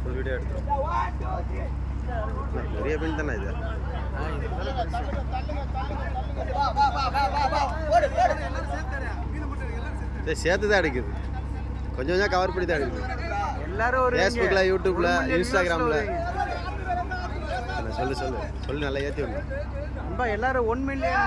Full video பெரிய பெண் தானே இது? சரி சேர்த்து தான் அடிக்குது. கொஞ்சம் கொஞ்சம் கவர் பண்ணி தான் அடிக்குது. எல்லாரும் ஒரு ஃபேஸ்புக்கில் யூடியூப்பில் இன்ஸ்டாகிராமில் சொல்லு சொல்லு. சொல்லு நல்லா ஏற்றி விடணும் ரொம்ப எல்லாரும் ஒன் மில்லியன்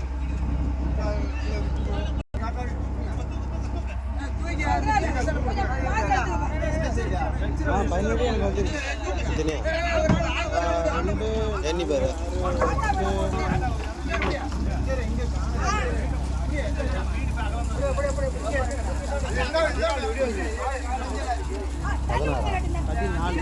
பதினெட்டு எனக்கு வந்து இன்ஜினியா ரெண்டு எண்ணி பேர். பதினாறு. பதினாலு